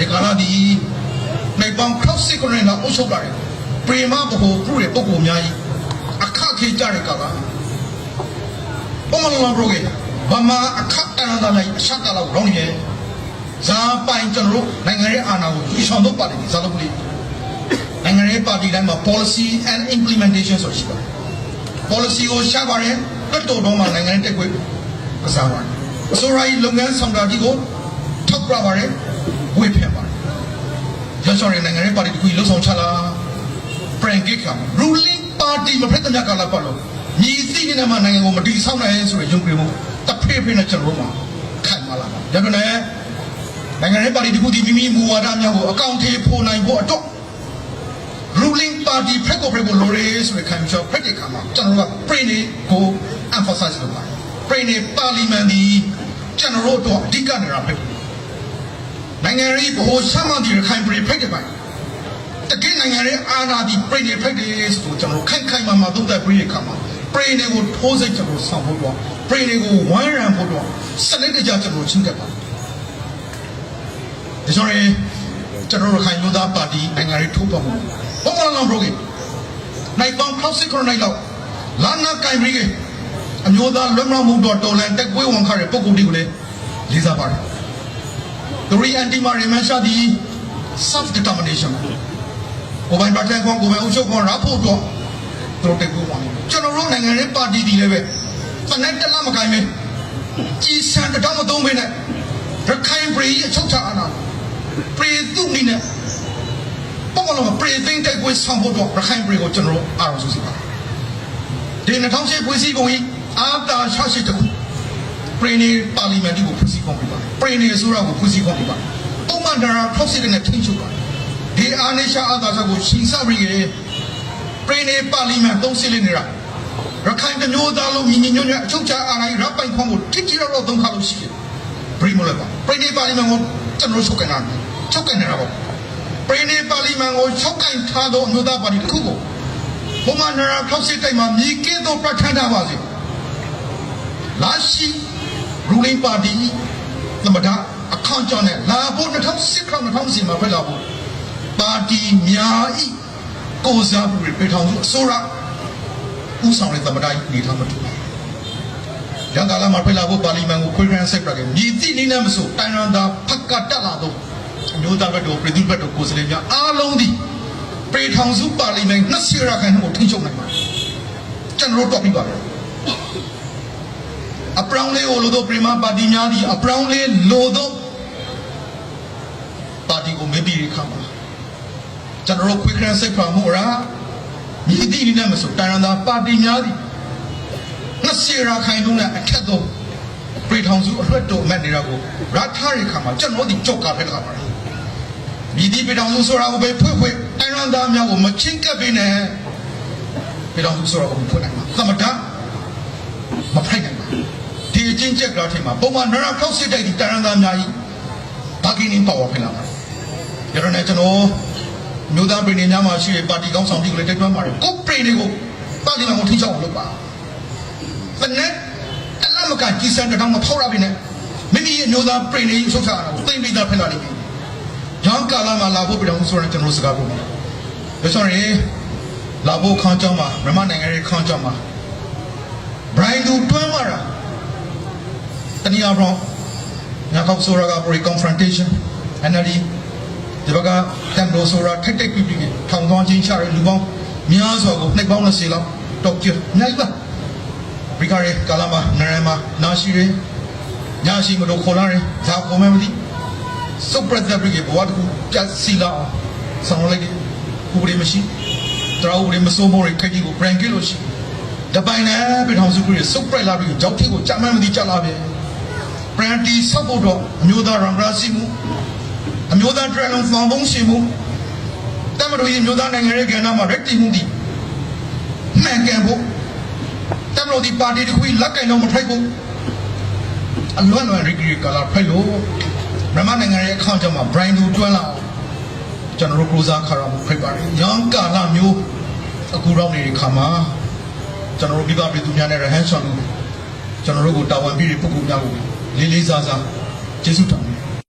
ဒီကာလဒီနိုင်ပေါင်း60ခုနဲ့တော့အုပ်ချုပ်လာတယ်ပရိမဘဟုပြုတဲ့ပုဂ္ဂိုလ်များကြီးအခခေကြတဲ့ကာလဘုမလောဘရိုကေဘာမအခတန်တာလိုက်အရှက်တာလောက်ရောင်းနေရဲ့ဇာပိုင်ကျွန်တော်တို့နိုင်ငံရဲ့အာဏာကိုကြီးဆောင်တော့ပါတယ်ဇာလုပ်လေးနိုင်ငံရဲ့ပါတီတိုင်းမှာ policy and implementation ဆိုရှိပါတယ် policy ကိုရှာပါတယ်တက်တော်တော့မှနိုင်ငံရဲ့တက်ခွေကစားပါတယ်အစိုးရကြီးလုပ်ငန်းဆောင်တာကြီးကိုထောက်ပြပါတယ် ဝေဖန်ပါတယ်ရချော်ရနိုင်ငံရဲ့ပါတီတခုလှုပ်ဆောင်ချလာ prank က ruling party မဖက်တဲ့မြတ်ကလာပါလို့ညီသိနေမှာနိုင်ငံကိုမတီဆောက်နိုင်ဆိုရရုံးပြမှုတဖေးဖေးနဲ့ကျွန်တော်တို့မှာခိုင်မာလာပါဒါကြောင့်လည်းနိုင်ငံရဲ့ပါတီတခုဒီမိမိမူဝါဒများကိုအကောင့်ထေဖို့နိုင်ဖို့အတွက် ruling party ဖက်ကိုဖက်ကိုလိုရဲဆိုတဲ့ခံချောဖက်တဲ့ခါမှာကျွန်တော်တို့က brain ကို emphasize လုပ်ပါတယ် brain ပါလီမန်ဒီကျွန်တော်တို့တော့အဓိကနေတာဖက် နိုင်ငံရေးဘိုးဆမ်းမတီခိုင်ပြည်ဖက်တဲ့ပိုင်းတကယ်နိုင်ငံရေးအာဏာဒီ brain ဖက်တဲ့ဆိုကျွန်တော်ခိုင်ခိုင်မာမာသုံးသပ် brain ခါမှာ brain ကိုထိုးစိတ်ကျွန်တော်ဆောင်ဖို့တော့ brain ကိုဝမ်းရံဖို့တော့စနစ်တကျကျွန်တော်ချင်းကပ်ပါဒါကြောင့်လည်းကျွန်တော်တို့ခိုင်မျိုးသားပါတီနိုင်ငံရေးထိုးပေါ်မှုဘုံမလောင်ဘရိုကေနိုင်ပေါင်း60ခုနိုင်လောက်လာနာကင်ဘရီကေအမျိုးသားလွတ်မြောက်မှုတော့တော်လန်တက်ကွေးဝန်ခရတဲ့ပုံကိုယ်ဒီကိုလည်းလေးစားပါတယ် The re-anti-mar remansion ဒီ self determination ကိုယ်ပိုင်ပါတီကွန်ကိုယ်ပိုင်အုပ်ချုပ်ကွန်ရဖို့တော့တို့တက်ကွေးဝန်ကျွန်တော်တို့နိုင်ငံရေးပါတီဒီလည်းပဲဖက်နဲ့တက်လာမကိုင်းပဲကြီးစံတောင်မသုံးပဲနဲ့ရခိုင်ပြည်အချုပ်ချအာဏာပြည်သူနေနဲ့ပုံမှန်တော့ပြ ည်သိမ်းတိုက်ပွဲဆောင်ဖို့တော့ရခိုင်ပြည်ကိုကျွန်တော်တို့အားရစုစီပါဒီ2008ဖွဲ့စည်းပုံကြီးအာတာရှာရှိတခုပြည်နေပါလီမန်တီကိုဖွဲ့စည်းပုံပြပါပြည်နေဆိုရကိုဖွဲ့စည်းပုံပြပါပုံမှန်တရာထောက်စစ်နဲ့ထိန်းချုပ်ပါဒီအာနေရှာအာတာချက်ကိုရှင်စပြီးရဲ့ပြည်နေပါလီမန်သုံးစစ်လေးနေတာရခိုင်တမျိုးသားလုံးညီညီညွတ်ညွတ်အချုပ်ချာအာဏာကြီးရပ်ပိုင်ခွန်ကိုထိတိတော့သုံးခါလို့ရှိတယ်ပြည်မလို့ပါပြည်နေပါလီမန်ကိုကျွန်တော်ချုပ်ကန်တာချုပ်ကန်နေတာပေါ့ပြည်နေပါလီမန်ကိုချုပ်ကင်ထားသောအမျိုးသားပါတီတစ်ခုကိုဘုမနာရာဖောက်စစ်တိုက်မှာမြေကင်းသောပြဋ္ဌာန်းထားပါစေလာရှိ ruling party သမဒအခေါန့်ကြောင့်နဲ့လာဖို့2010 2010မှာဖွဲ့လာဖို့ပါတီများဤကိုစားပြုပြည်ထောင်စုအစိုးရဦးဆောင်တဲ့သမဒနေထားမတူပါရန်ကာလာမှာဖွဲ့လာဖို့ပါလီမန်ကိုခွေးရန်ဆက်ပြခဲ့မြည်တိနေနဲ့မဆိုတိုင်ရန်သာဖက်ကတက်လာတော့အမျိုးသားဘက်တို့ပြည်သူဘက်တို့ကိုယ်စားလှယ်များအားလုံးဒီပြည်ထောင်စုပါလီမန်20ရာခိုင်နှုန်းကိုထိန်းချုပ်နိုင်ပါတယ်ကျွန်တော်တို့တော့ပြီးပါတယ် အပရောင်းလေးကိုလို့တော့ပြည်မပါတီများဒီအပရောင်းလေးလို့တော့ပါတီကိုမေးပြီးရခါမှာကျွန်တော်တို့ခွေးခရန်စိတ်ဖာမှုရာမြည်တည်နေနဲ့မဆိုတန်ရန်သာပါတီများဒီ20ရာခိုင်နှုန်းနဲ့အထက်ဆုံးပြည်ထောင်စုအလွတ်တော်အမတ်နေတာကိုရထားရခါမှာကျွန်တော်ဒီကြောက်ကဖက်လာပါတယ်မြည်ဒီပြည်တော်စုဆိုတာကိုပဲဖွင့်ဖွင့်တိုင်းရန်သားများကိုမချင်းကပ်ပေးနဲ့ပြည်တော်စုဆိုတာကိုဖွင့်နိုင်မှာသမတမဖိုက်နိုင် ပါဒီအချင်းချက်ကထဲမှာပုံမှန်နရခောက်စစ်တိုက်ဒီတိုင်းရန်သားများကြီးဘာကင်းင်းပါဝါဖြစ်လာပါရရနေကျွန်တော်မြို့သားပြည်နေများမှာရှိတဲ့ပါတီကောင်းဆောင်တီကိုလည်းတက်တွန်းပါတယ်ကိုပြည်နေကိုပါတီမှာကိုထိချောက်အောင်လုပ်ပါဖက်နဲ့တလမကကြီးစံတောင်မဖောက်ရပြီနဲ့မိမိရဲ့မြို့သားပြည်နေရုပ်ချတာကိုသိမ့်ပြီးသားဖြစ်လာလိမ့်မယ်ရောင်းကာလာမှာလာဖို့ပြည်တော်ဆိုရင်ကျွန်တော်စကားပြောမယ်။ဒါဆိုရင်လာဖို့ခေါင်းကြောင်းမှာမြန်မာနိုင်ငံရဲ့ခေါင်းကြောင်းမှာ Brian သူတွန်းလာတာ တနည်းအားဖြင့်ညောက်ဆိုရက pre confrontation NLD ဒီဘက်ကတန်ဒိုဆိုရထိတ်ထိတ်ပြပြနဲ့ထောင်သွင်းချင်းချတဲ့လူပေါင်းများစွာကိုနှိပ်ပေါင်း20လောက်တော့ကျနိုင်ပါဘီကာရဲကာလာမှာနရမှာနာရှိရဲညာရှိမလို့ခေါ်လာတယ်ဇာခေါ်မယ်မသိစုပ်ပရက်တဲ့ပြည်ဘဝတခုပြစီလာအောင်ဆောင်လိုက်တယ်ဥပဒေမရှိတရားဥပဒေမစိုးမိုးရခက်ကြီးကို brand ကလို့ရှိတပိုင်နဲ့ပြည်ထောင်စုပြည်စုပ်ပရက်လာပြီးကြောက်ထီကိုကြာမှန်းမသိကြလာပြီ brand တီဆောက်ဖို့တော့အမျိုးသားရံဂရာစီမှုအမျိုးသား dragon ဖောင်ဖုံးရှင်မှုတမတော်ကြီးမျိုးသားနိုင်ငံရဲ့ကဏ္ဍမှာ red team မှုဒီမှန်ကန်ဖို့တမတော်ဒီပါတီတစ်ခုလက်ကင်တော့မထိုက်ဘူးအလွန်လွန် regret ကလာဖိုက်လို့မြန်မာနိုင်ငံရဲ့အခန့်ကြောင့်မှာ Brian တို့တွန်းလာအောင်ကျွန်တော်တို့ cruiser ခါရမှုဖိတ်ပါတယ်။ရန်ကာလမျိုးအခုတော့နေတဲ့ခါမှာကျွန်တော်တို့ပြည်ပပြည်သူများနဲ့ရဟန်းဆောင်လို့ကျွန်တော်တို့ကိုတာဝန်ပြီးတဲ့ပုဂ္ဂိုလ်များကို လေးလေးစားစားကျေးဇူးတောင်းတယ်